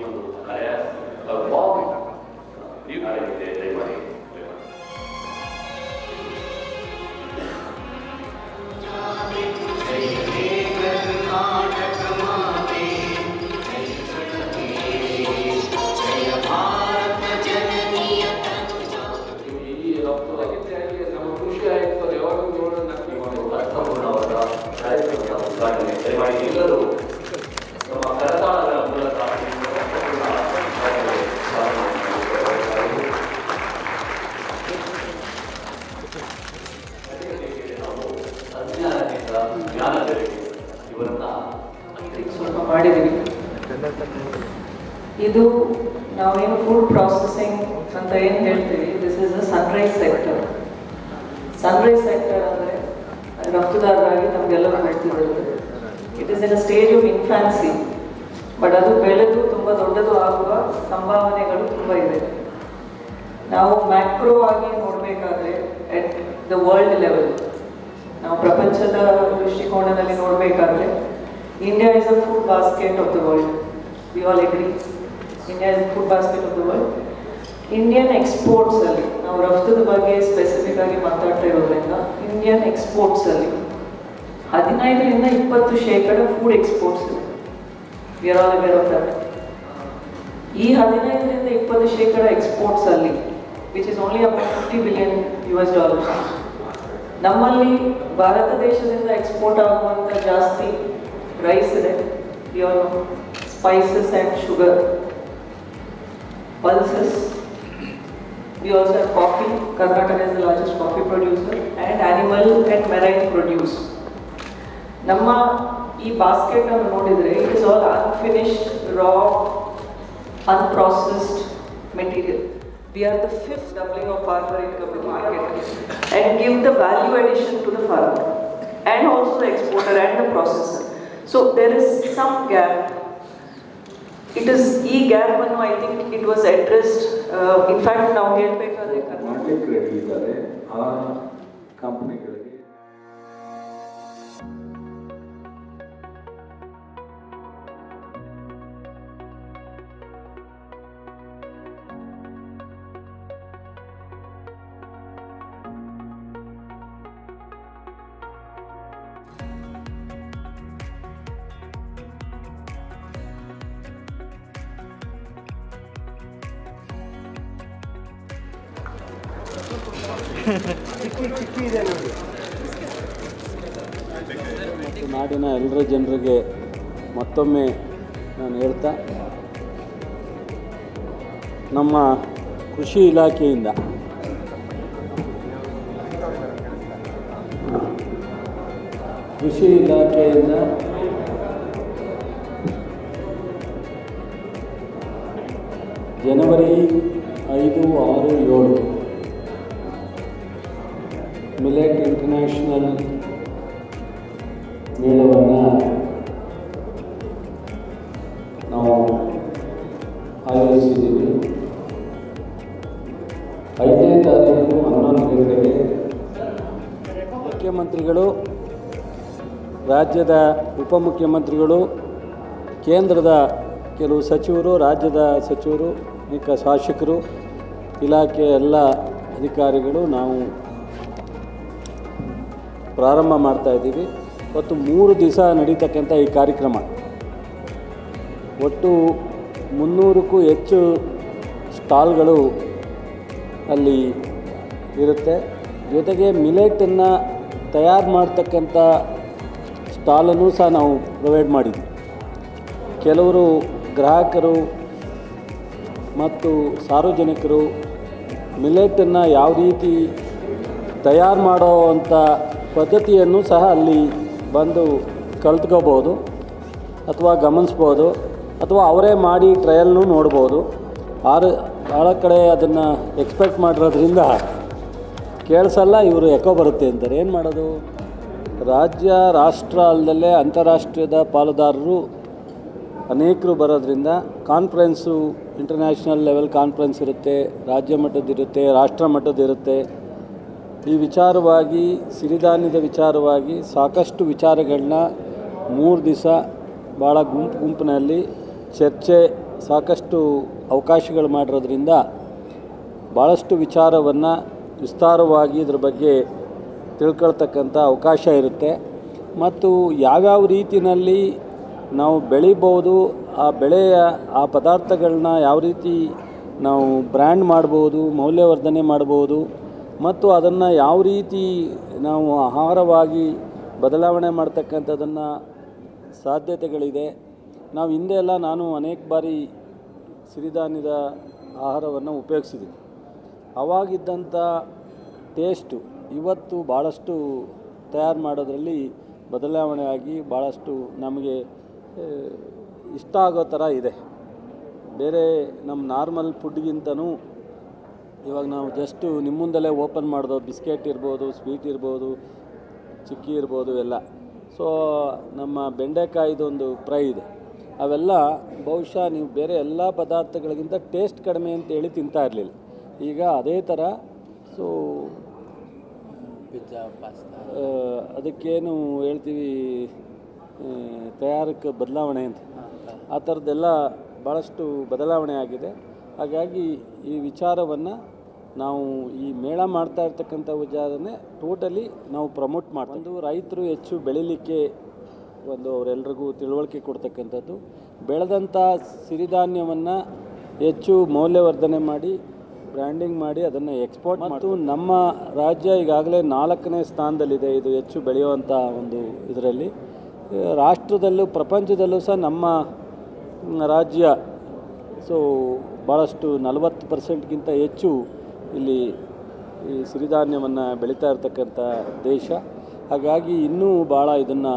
ನೀವು ಹಳೆಯ ಬಾಂಬ್ ಆ ರೀತಿ ಇದೆ ದಯಮಾಡಿ ಇದು ನಾವೇನು ಫುಡ್ ಪ್ರಾಸೆಸಿಂಗ್ ಅಂತ ಏನು ಹೇಳ್ತೀವಿ? This is a sunrise sector sunrise sector ಅಂದರೆ ರಫ್ತುದಾರರಾಗಿ ನಮಗೆಲ್ಲರೂ ಹೇಳ್ತಿರೋದು it is in a stage of infancy but ಅದು ಬೆಳೆದು ತುಂಬ ದೊಡ್ಡದು ಆಗುವ ಸಂಭಾವನೆಗಳು ತುಂಬ ಇದೆ. ನಾವು ಮ್ಯಾಕ್ರೋ ಆಗಿ ನೋಡಬೇಕಾದ್ರೆ ಎಟ್ ದ ವರ್ಲ್ಡ್ ಲೆವೆಲ್ ನಾವು ಪ್ರಪಂಚದ ದೃಷ್ಟಿಕೋನದಲ್ಲಿ ನೋಡಬೇಕಾದ್ರೆ India is a food basket of the world we all agree India is food basket of the world Indian ಎಕ್ಸ್ಪೋರ್ಟ್ಸಲ್ಲಿ ನಾವು ರಫ್ತದ ಬಗ್ಗೆ ಸ್ಪೆಸಿಫಿಕ್ ಆಗಿ ಮಾತಾಡ್ತಾ ಇರೋದ್ರಿಂದ ಇಂಡಿಯನ್ ಎಕ್ಸ್ಪೋರ್ಟ್ಸಲ್ಲಿ ಹದಿನೈದರಿಂದ ಇಪ್ಪತ್ತು ಶೇಕಡ ಫುಡ್ ಎಕ್ಸ್ಪೋರ್ಟ್ಸ್ ಇದೆ. We are all aware of that ಈ ಹದಿನೈದರಿಂದ ಇಪ್ಪತ್ತು ಶೇಕಡ ಎಕ್ಸ್ಪೋರ್ಟ್ಸಲ್ಲಿ which is only about fifty billion U S dollars ನಮ್ಮಲ್ಲಿ ಭಾರತ ದೇಶದಿಂದ ಎಕ್ಸ್ಪೋರ್ಟ್ ಆಗುವಂಥ ಜಾಸ್ತಿ ರೈಸ್ ಇದೆ. Spices and sugar pulses we also have coffee Karnataka is the largest coffee producer and animal and marine produce ನಮ್ಮ ಈ ಬಾಸ್ಕೆಟ್ ಅನ್ನು ನೋಡಿದರೆ it is all unfinished raw unprocessed material. We are the fifth doubling of farmer income in the market and give the value addition to the farmer and also the exporter and the processor. So there is some gap. It is e gap ಅನ್ನು I think it was addressed. Uh, in fact, ನಾವು ಹೇಳ್ಬೇಕಾದ್ರೆ ಕರ್ನಾಟಕ ಮಾಡ್ಲಿಕ್ಕೆ ready ಮತ್ತು ನಾಡಿನ ಎಲ್ಲರ ಜನರಿಗೆ ಮತ್ತೊಮ್ಮೆ ನಾನು ಹೇಳ್ತಾ, ನಮ್ಮ ಕೃಷಿ ಇಲಾಖೆಯಿಂದ ಕೃಷಿ ಇಲಾಖೆಯಿಂದ ಜನವರಿ ಐದು, ಆರು, ಏಳು ಮಿಲೆಟ್ ಇಂಟರ್ನ್ಯಾಷನಲ್ ಮೇಳವನ್ನು ನಾವು ಆಯೋಜಿಸಿದ್ದೀವಿ. ಐದನೇ ತಾರೀಕು ಹನ್ನೊಂದು ಗಂಟೆಗೆ ಮುಖ್ಯಮಂತ್ರಿಗಳು, ರಾಜ್ಯದ ಉಪಮುಖ್ಯಮಂತ್ರಿಗಳು, ಕೇಂದ್ರದ ಕೆಲವು ಸಚಿವರು, ರಾಜ್ಯದ ಸಚಿವರು ಅನೇಕ ಶಾಸಕರು, ಇಲಾಖೆಯ ಎಲ್ಲ ಅಧಿಕಾರಿಗಳು ನಾವು ಪ್ರಾರಂಭ ಮಾಡ್ತಾ ಇದ್ದೀವಿ. ಇವತ್ತು ಮೂರು ದಿವಸ ನಡೀತಕ್ಕಂಥ ಈ ಕಾರ್ಯಕ್ರಮ. ಒಟ್ಟು ಮುನ್ನೂರಕ್ಕೂ ಹೆಚ್ಚು ಸ್ಟಾಲ್ಗಳು ಅಲ್ಲಿ ಇರುತ್ತೆ. ಜೊತೆಗೆ ಮಿಲೆಟನ್ನು ತಯಾರು ಮಾಡ್ತಕ್ಕಂಥ ಸ್ಟಾಲನ್ನು ಸಹ ನಾವು ಪ್ರೊವೈಡ್ ಮಾಡಿದ್ವಿ. ಕೆಲವರು ಗ್ರಾಹಕರು ಮತ್ತು ಸಾರ್ವಜನಿಕರು ಮಿಲೆಟನ್ನು ಯಾವ ರೀತಿ ತಯಾರು ಮಾಡೋ ಅಂಥ ಪದ್ಧತಿಯನ್ನು ಸಹ ಅಲ್ಲಿ ಬಂದು ಕಲ್ತ್ಕೋಬೋದು ಅಥವಾ ಗಮನಿಸ್ಬೋದು ಅಥವಾ ಅವರೇ ಮಾಡಿ ಟ್ರಯಲ್ನು ನೋಡ್ಬೋದು. ಆರು ಭಾಳ ಕಡೆ ಅದನ್ನು ಎಕ್ಸ್ಪೆಕ್ಟ್ ಮಾಡಿರೋದ್ರಿಂದ ಕೇಳಿಸಲ್ಲ, ಇವರು ಎಕೋ ಬರುತ್ತೆ ಅಂತಾರೆ. ಏನು ಮಾಡೋದು? ರಾಜ್ಯ, ರಾಷ್ಟ್ರ ಅಲ್ಲದಲ್ಲೇ ಅಂತಾರಾಷ್ಟ್ರೀಯದ ಪಾಲುದಾರರು ಅನೇಕರು ಬರೋದ್ರಿಂದ ಕಾನ್ಫರೆನ್ಸು ಇಂಟರ್ನ್ಯಾಷನಲ್ ಲೆವೆಲ್ ಕಾನ್ಫರೆನ್ಸ್ ಇರುತ್ತೆ, ರಾಜ್ಯ ಮಟ್ಟದಿರುತ್ತೆ ರಾಷ್ಟ್ರ ಮಟ್ಟದಿರುತ್ತೆ ಈ ವಿಚಾರವಾಗಿ, ಸಿರಿಧಾನ್ಯದ ವಿಚಾರವಾಗಿ ಸಾಕಷ್ಟು ವಿಚಾರಗಳನ್ನ ಮೂರು ದಿವಸ ಭಾಳ ಗುಂಪು ಗುಂಪಿನಲ್ಲಿ ಚರ್ಚೆ ಸಾಕಷ್ಟು ಅವಕಾಶಗಳು ಮಾಡಿರೋದ್ರಿಂದ ಭಾಳಷ್ಟು ವಿಚಾರವನ್ನು ವಿಸ್ತಾರವಾಗಿ ಇದ್ರ ಬಗ್ಗೆ ತಿಳ್ಕೊಳ್ತಕ್ಕಂಥ ಅವಕಾಶ ಇರುತ್ತೆ. ಮತ್ತು ಯಾವ್ಯಾವ ರೀತಿಯಲ್ಲಿ ನಾವು ಬೆಳಿಬೋದು, ಆ ಬೆಳೆಯ, ಆ ಪದಾರ್ಥಗಳನ್ನ ಯಾವ ರೀತಿ ನಾವು ಬ್ರ್ಯಾಂಡ್ ಮಾಡ್ಬೋದು, ಮೌಲ್ಯವರ್ಧನೆ ಮಾಡ್ಬೋದು ಮತ್ತು ಅದನ್ನು ಯಾವ ರೀತಿ ನಾವು ಆಹಾರವಾಗಿ ಬದಲಾವಣೆ ಮಾಡ್ತಕ್ಕಂಥದ್ದನ್ನು ಸಾಧ್ಯತೆಗಳಿದೆ. ನಾವು ಹಿಂದೆ ಎಲ್ಲ ನಾನು ಅನೇಕ ಬಾರಿ ಸಿರಿಧಾನ್ಯದ ಆಹಾರವನ್ನು ಉಪಯೋಗಿಸಿದ್ದೀನಿ. ಅವಾಗಿದ್ದಂಥ ಟೇಸ್ಟು ಇವತ್ತು ಭಾಳಷ್ಟು ತಯಾರು ಮಾಡೋದರಲ್ಲಿ ಬದಲಾವಣೆ ಆಗಿ ಭಾಳಷ್ಟು ನಮಗೆ ಇಷ್ಟ ಆಗೋ ಥರ ಇದೆ. ಬೇರೆ ನಮ್ಮ ನಾರ್ಮಲ್ ಫುಡ್ಗಿಂತನೂ ಇವಾಗ ನಾವು ಜಸ್ಟು ನಿಮ್ಮ ಓಪನ್ ಮಾಡಿದೋ ಬಿಸ್ಕೆಟ್ ಇರ್ಬೋದು ಸ್ವೀಟ್ ಇರ್ಬೋದು ಚಿಕ್ಕಿ ಇರ್ಬೋದು ಎಲ್ಲ. ಸೊ ನಮ್ಮ ಬೆಂಡೆಕಾಯ್ದೊಂದು ಫ್ರೈ ಇದೆ. ಅವೆಲ್ಲ ಬಹುಶಃ ನೀವು ಬೇರೆ ಎಲ್ಲ ಪದಾರ್ಥಗಳಿಗಿಂತ ಟೇಸ್ಟ್ ಕಡಿಮೆ ಅಂತೇಳಿ ತಿಂತಾ ಇರಲಿಲ್ಲ. ಈಗ ಅದೇ ಥರ ಸೊ ಆ, ಅದಕ್ಕೇನು ಹೇಳ್ತೀವಿ ತಯಾರಕ್ಕೆ ಬದಲಾವಣೆ ಅಂತ. ಆ ಥರದ್ದೆಲ್ಲ ಭಾಳಷ್ಟು ಬದಲಾವಣೆ ಆಗಿದೆ. ಹಾಗಾಗಿ ಈ ವಿಚಾರವನ್ನು ನಾವು ಈ ಮೇಳ ಮಾಡ್ತಾ ಇರ್ತಕ್ಕಂಥ ವಿಚಾರನೇ ಟೋಟಲಿ ನಾವು ಪ್ರಮೋಟ್ ಮಾಡ್ತೀವಿ. ಒಂದು ರೈತರು ಹೆಚ್ಚು ಬೆಳಿಲಿಕ್ಕೆ ಒಂದು ಅವರೆಲ್ರಿಗೂ ತಿಳುವಳಿಕೆ ಕೊಡ್ತಕ್ಕಂಥದ್ದು. ಬೆಳೆದಂಥ ಸಿರಿಧಾನ್ಯವನ್ನು ಹೆಚ್ಚು ಮೌಲ್ಯವರ್ಧನೆ ಮಾಡಿ ಬ್ರ್ಯಾಂಡಿಂಗ್ ಮಾಡಿ ಅದನ್ನು ಎಕ್ಸ್ಪೋರ್ಟ್ ಮತ್ತು ನಮ್ಮ ರಾಜ್ಯ ಈಗಾಗಲೇ ನಾಲ್ಕನೇ ಸ್ಥಾನದಲ್ಲಿದೆ ಇದು ಹೆಚ್ಚು ಬೆಳೆಯುವಂಥ ಒಂದು ಇದರಲ್ಲಿ. ರಾಷ್ಟ್ರದಲ್ಲೂ ಪ್ರಪಂಚದಲ್ಲೂ ಸಹ ನಮ್ಮ ರಾಜ್ಯ ಸೊ ಭಾಳಷ್ಟು ನಲವತ್ತು ಪರ್ಸೆಂಟ್ಗಿಂತ ಹೆಚ್ಚು ಇಲ್ಲಿ ಈ ಸಿರಿಧಾನ್ಯವನ್ನು ಬೆಳೀತಾ ಇರತಕ್ಕಂಥ ದೇಶ. ಹಾಗಾಗಿ ಇನ್ನೂ ಭಾಳ ಇದನ್ನು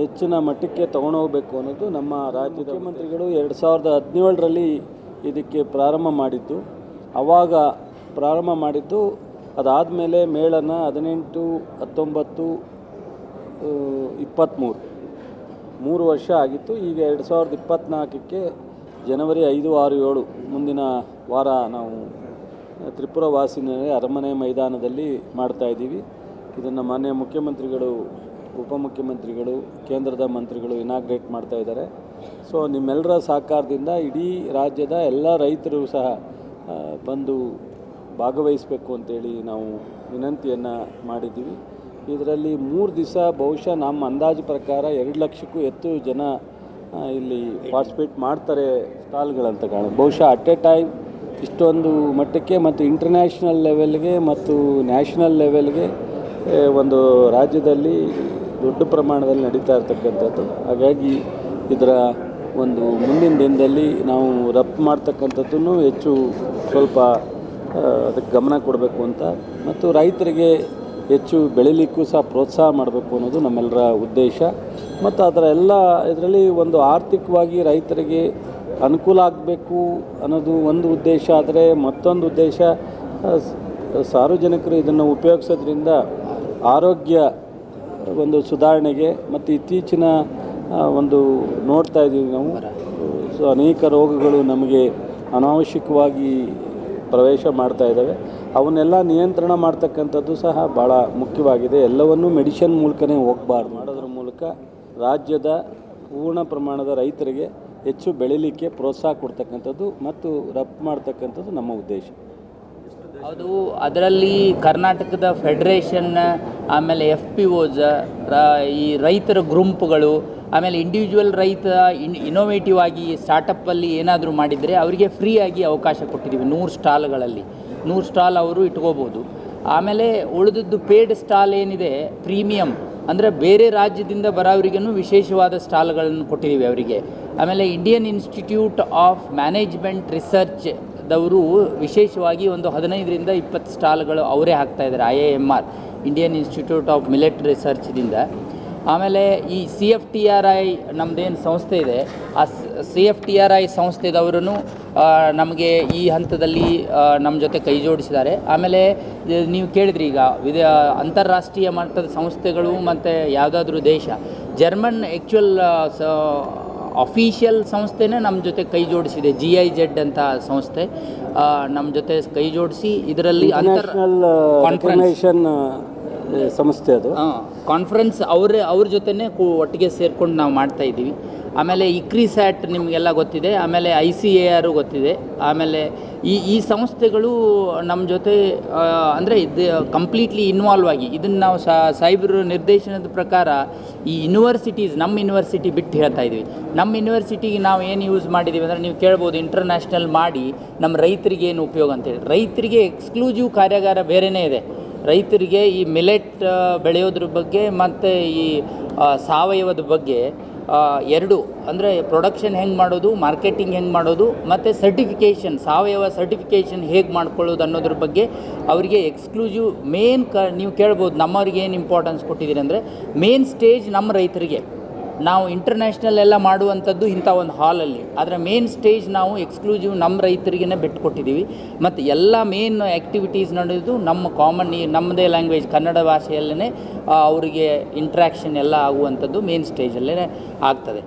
ಹೆಚ್ಚಿನ ಮಟ್ಟಕ್ಕೆ ತೊಗೊಂಡೋಗ್ಬೇಕು ಅನ್ನೋದು ನಮ್ಮ ರಾಜ್ಯದ ಮುಖ್ಯಮಂತ್ರಿಗಳು ಎರಡು ಸಾವಿರದ ಹದಿನೇಳರಲ್ಲಿ ಇದಕ್ಕೆ ಪ್ರಾರಂಭ ಮಾಡಿದ್ದು. ಆವಾಗ ಪ್ರಾರಂಭ ಮಾಡಿದ್ದು ಅದಾದಮೇಲೆ ಮೇಳನ ಹದಿನೆಂಟು, ಹತ್ತೊಂಬತ್ತು ಇಪ್ಪತ್ತ್ಮೂರು ಮೂರು ವರ್ಷ ಆಗಿತ್ತು. ಈಗ ಎರಡು ಸಾವಿರದ ಇಪ್ಪತ್ತ್ನಾಲ್ಕಕ್ಕೆ ಜನವರಿ ಐದು, ಆರು, ಏಳು ಮುಂದಿನ ವಾರ ನಾವು ತ್ರಿಪುರ ವಾಸಿನಲ್ಲಿ ಅರಮನೆ ಮೈದಾನದಲ್ಲಿ ಮಾಡ್ತಾ ಇದ್ದೀವಿ. ಇದನ್ನು ಮಾನ್ಯ ಮುಖ್ಯಮಂತ್ರಿಗಳು, ಉಪಮುಖ್ಯಮಂತ್ರಿಗಳು, ಕೇಂದ್ರದ ಮಂತ್ರಿಗಳು ಇನಾಗ್ರೇಟ್ ಮಾಡ್ತಾ ಇದ್ದಾರೆ. ಸೊ ನಿಮ್ಮೆಲ್ಲರ ಸಹಕಾರದಿಂದ ಇಡೀ ರಾಜ್ಯದ ಎಲ್ಲ ರೈತರು ಸಹ ಬಂದು ಭಾಗವಹಿಸಬೇಕು ಅಂತೇಳಿ ನಾವು ವಿನಂತಿಯನ್ನು ಮಾಡಿದ್ದೀವಿ. ಇದರಲ್ಲಿ ಮೂರು ದಿವಸ ಬಹುಶಃ ನಮ್ಮ ಅಂದಾಜು ಪ್ರಕಾರ ಎರಡು ಲಕ್ಷಕ್ಕೂ ಹೆಚ್ಚು ಜನ ಇಲ್ಲಿ ಪಾರ್ಟಿಸಿಪೇಟ್ ಮಾಡ್ತಾರೆ ಸ್ಟಾಲ್ಗಳಂತ ಕಾಣ ಬಹುಶಃ ಅಟ್ ಎ ಟೈಮ್ ಇಷ್ಟೊಂದು ಮಟ್ಟಕ್ಕೆ ಮತ್ತು ಇಂಟರ್ನ್ಯಾಷನಲ್ ಲೆವೆಲ್ಗೆ ಮತ್ತು ನ್ಯಾಷನಲ್ ಲೆವೆಲ್ಗೆ ಒಂದು ರಾಜ್ಯದಲ್ಲಿ ದೊಡ್ಡ ಪ್ರಮಾಣದಲ್ಲಿ ನಡೀತಾ ಇರ್ತಕ್ಕಂಥದ್ದು. ಹಾಗಾಗಿ ಇದರ ಒಂದು ಮುಂದಿನ ದಿನದಲ್ಲಿ ನಾವು ರಫ್ತು ಮಾಡ್ತಕ್ಕಂಥದ್ದನ್ನು ಹೆಚ್ಚು ಸ್ವಲ್ಪ ಅದಕ್ಕೆ ಗಮನ ಕೊಡಬೇಕು ಅಂತ. ಮತ್ತು ರೈತರಿಗೆ ಹೆಚ್ಚು ಬೆಳಿಲಿಕ್ಕೂ ಸಹ ಪ್ರೋತ್ಸಾಹ ಮಾಡಬೇಕು ಅನ್ನೋದು ನಮ್ಮೆಲ್ಲರ ಉದ್ದೇಶ. ಮತ್ತು ಅದರ ಎಲ್ಲ ಇದರಲ್ಲಿ ಒಂದು ಆರ್ಥಿಕವಾಗಿ ರೈತರಿಗೆ ಅನುಕೂಲ ಆಗಬೇಕು ಅನ್ನೋದು ಒಂದು ಉದ್ದೇಶ, ಆದರೆ ಮತ್ತೊಂದು ಉದ್ದೇಶ ಸಾರ್ವಜನಿಕರು ಇದನ್ನು ಉಪಯೋಗಿಸೋದ್ರಿಂದ ಆರೋಗ್ಯ ಒಂದು ಸುಧಾರಣೆಗೆ ಮತ್ತು ಇತ್ತೀಚಿನ ಒಂದು ನೋಡ್ತಾ ಇದ್ದೀವಿ ನಾವು. ಸೊ, ಅನೇಕ ರೋಗಗಳು ನಮಗೆ ಅನಾವಶ್ಯಕವಾಗಿ ಪ್ರವೇಶ ಮಾಡ್ತಾ ಇದ್ದಾವೆ. ಅವನ್ನೆಲ್ಲ ನಿಯಂತ್ರಣ ಮಾಡ್ತಕ್ಕಂಥದ್ದು ಸಹ ಭಾಳ ಮುಖ್ಯವಾಗಿದೆ. ಎಲ್ಲವನ್ನೂ ಮೆಡಿಷನ್ ಮೂಲಕನೇ ಹೋಗಬಾರ್ದು. ಮಾಡೋದ್ರ ಮೂಲಕ ರಾಜ್ಯದ ಪೂರ್ಣ ಪ್ರಮಾಣದ ರೈತರಿಗೆ ಹೆಚ್ಚು ಬೆಳಿಲಿಕ್ಕೆ ಪ್ರೋತ್ಸಾಹ ಕೊಡ್ತಕ್ಕಂಥದ್ದು ಮತ್ತು ರಫ್ತು ಮಾಡ್ತಕ್ಕಂಥದ್ದು ನಮ್ಮ ಉದ್ದೇಶ. ಅದು ಅದರಲ್ಲಿ ಕರ್ನಾಟಕದ ಫೆಡರೇಷನ್ ಆಮೇಲೆ ಎಫ್ ಪಿ ಓಜ ಈ ರೈತರ ಗುಂಪುಗಳು, ಆಮೇಲೆ ಇಂಡಿವಿಜುವಲ್ ರೈತ ಇನ್ ಇನೋವೇಟಿವ್ ಆಗಿ ಸ್ಟಾರ್ಟಪ್ಪಲ್ಲಿ ಏನಾದರೂ ಮಾಡಿದರೆ ಅವರಿಗೆ ಫ್ರೀಯಾಗಿ ಅವಕಾಶ ಕೊಟ್ಟಿದ್ದೀವಿ ನೂರು ಸ್ಟಾಲ್ಗಳಲ್ಲಿ. ನೂರು ಸ್ಟಾಲ್ ಅವರು ಇಟ್ಕೋಬೋದು. ಆಮೇಲೆ ಉಳಿದದ್ದು ಪೇಡ್ ಸ್ಟಾಲ್ ಏನಿದೆ ಪ್ರೀಮಿಯಂ ಅಂದರೆ ಬೇರೆ ರಾಜ್ಯದಿಂದ ಬರೋವರಿಗೂ ವಿಶೇಷವಾದ ಸ್ಟಾಲ್ಗಳನ್ನು ಕೊಟ್ಟಿದ್ದೀವಿ ಅವರಿಗೆ. ಆಮೇಲೆ Indian Institute of Management Research ದವರು ವಿಶೇಷವಾಗಿ ಒಂದು ಹದಿನೈದರಿಂದ ಇಪ್ಪತ್ತು ಸ್ಟಾಲ್ಗಳು ಅವರೇ ಹಾಕ್ತಾ ಇದ್ದಾರೆ I A M R Indian Institute of Military ರಿಸರ್ಚ್ದಿಂದ ಆಮೇಲೆ ಈ C F T R I ನಮ್ಮದೇನು ಸಂಸ್ಥೆ ಇದೆ, ಆ C F T R I ಸಂಸ್ಥೆದವರು ನಮಗೆ ಈ ಹಂತದಲ್ಲಿ ನಮ್ಮ ಜೊತೆ ಕೈ ಜೋಡಿಸಿದ್ದಾರೆ. ಆಮೇಲೆ ನೀವು ಕೇಳಿದ್ರಿ ಈಗ ವಿದ ಅಂತಾರಾಷ್ಟ್ರೀಯ ಮಟ್ಟದ ಸಂಸ್ಥೆಗಳು ಮತ್ತು ಯಾವುದಾದ್ರೂ ದೇಶ. ಜರ್ಮನ್ ಆ್ಯಕ್ಚುಯಲ್ ಸ ಅಫಿಷಿಯಲ್ ಸಂಸ್ಥೆನೇ ನಮ್ಮ ಜೊತೆ ಕೈ ಜೋಡಿಸಿದೆ. ಜಿ ಐ ಜೆಡ್ ಅಂತ ಸಂಸ್ಥೆ. ನಮ್ಮ ಜೊತೆ ಕೈ ಜೋಡಿಸಿ ಇದರಲ್ಲಿ ಅಂತರ್ ಕಾನ್ಫರೆನ್ಸ್ ಸಂಸ್ಥೆ ಅದು. ಕಾನ್ಫರೆನ್ಸ್ ಅವರೇ ಅವ್ರ ಜೊತೆನೇ ಒಟ್ಟಿಗೆ ಸೇರ್ಕೊಂಡು ನಾವು ಮಾಡ್ತಾ ಇದ್ದೀವಿ. ಆಮೇಲೆ ಇಕ್ರಿಸ್ಯಾಟ್ ನಿಮಗೆಲ್ಲ ಗೊತ್ತಿದೆ, ಆಮೇಲೆ ಐ ಸಿ ಎ ಆರು ಗೊತ್ತಿದೆ, ಆಮೇಲೆ ಈ ಈ ಸಂಸ್ಥೆಗಳು ನಮ್ಮ ಜೊತೆ ಅಂದರೆ ಇದು ಕಂಪ್ಲೀಟ್ಲಿ ಇನ್ವಾಲ್ವ್ ಆಗಿ, ಇದನ್ನು ನಾವು ಸೈಬರ್ ನಿರ್ದೇಶನದ ಪ್ರಕಾರ ಈ ಯೂನಿವರ್ಸಿಟೀಸ್ ನಮ್ಮ ಯೂನಿವರ್ಸಿಟಿ ಬಿಟ್ಟು ಹೇಳ್ತಾ ಇದ್ದೀವಿ ನಮ್ಮ ಯೂನಿವರ್ಸಿಟಿಗೆ ನಾವು ಏನು ಯೂಸ್ ಮಾಡಿದ್ದೀವಿ ಅಂದರೆ ನೀವು ಕೇಳ್ಬೋದು ಇಂಟರ್ನ್ಯಾಷನಲ್ ಮಾಡಿ ನಮ್ಮ ರೈತರಿಗೆ ಏನು ಉಪಯೋಗ ಅಂತೇಳಿ ರೈತರಿಗೆ ಎಕ್ಸ್ಕ್ಲೂಸಿವ್ ಕಾರ್ಯಾಗಾರ ಬೇರೆಯೇ ಇದೆ. ರೈತರಿಗೆ ಈ ಮಿಲೆಟ್ ಬೆಳೆಯೋದ್ರ ಬಗ್ಗೆ ಮತ್ತು ಈ ಸಾವಯವದ ಬಗ್ಗೆ ಎರಡು, ಅಂದರೆ ಪ್ರೊಡಕ್ಷನ್ ಹೆಂಗೆ ಮಾಡೋದು ಮಾರ್ಕೆಟಿಂಗ್ ಹೆಂಗೆ ಮಾಡೋದು, ಮತ್ತು ಸರ್ಟಿಫಿಕೇಷನ್ ಸಾವಯವ ಸರ್ಟಿಫಿಕೇಷನ್ ಹೇಗೆ ಮಾಡ್ಕೊಳ್ಳೋದು ಅನ್ನೋದ್ರ ಬಗ್ಗೆ ಅವರಿಗೆ ಎಕ್ಸ್ಕ್ಲೂಸಿವ್ ಮೇನ್ ಕ, ನೀವು ಕೇಳ್ಬೋದು ನಮ್ಮವ್ರಿಗೆ ಏನು ಇಂಪಾರ್ಟೆನ್ಸ್ ಕೊಟ್ಟಿದ್ದೀರಿ ಅಂದರೆ ಮೇನ್ ಸ್ಟೇಜ್ ನಮ್ಮ ರೈತರಿಗೆ. ನಾವು ಇಂಟರ್ನ್ಯಾಷನಲ್ ಎಲ್ಲ ಮಾಡುವಂಥದ್ದು ಇಂಥ ಒಂದು ಹಾಲಲ್ಲಿ ಆದರೆ ಮೇನ್ ಸ್ಟೇಜ್ ನಾವು ಎಕ್ಸ್ಕ್ಲೂಸಿವ್ ನಮ್ಮ ರೈತರಿಗೇ ಬಿಟ್ಕೊಟ್ಟಿದ್ದೀವಿ ಮತ್ತು ಎಲ್ಲ ಮೇನ್ ಆ್ಯಕ್ಟಿವಿಟೀಸ್ ನಡೆದು ನಮ್ಮ ಕಾಮನ್ ನಮ್ಮದೇ ಲ್ಯಾಂಗ್ವೇಜ್ ಕನ್ನಡ ಭಾಷೆಯಲ್ಲೇ ಅವರಿಗೆ ಇಂಟ್ರ್ಯಾಕ್ಷನ್ ಎಲ್ಲ ಆಗುವಂಥದ್ದು ಮೇನ್ ಸ್ಟೇಜಲ್ಲೇ ಆಗ್ತದೆ.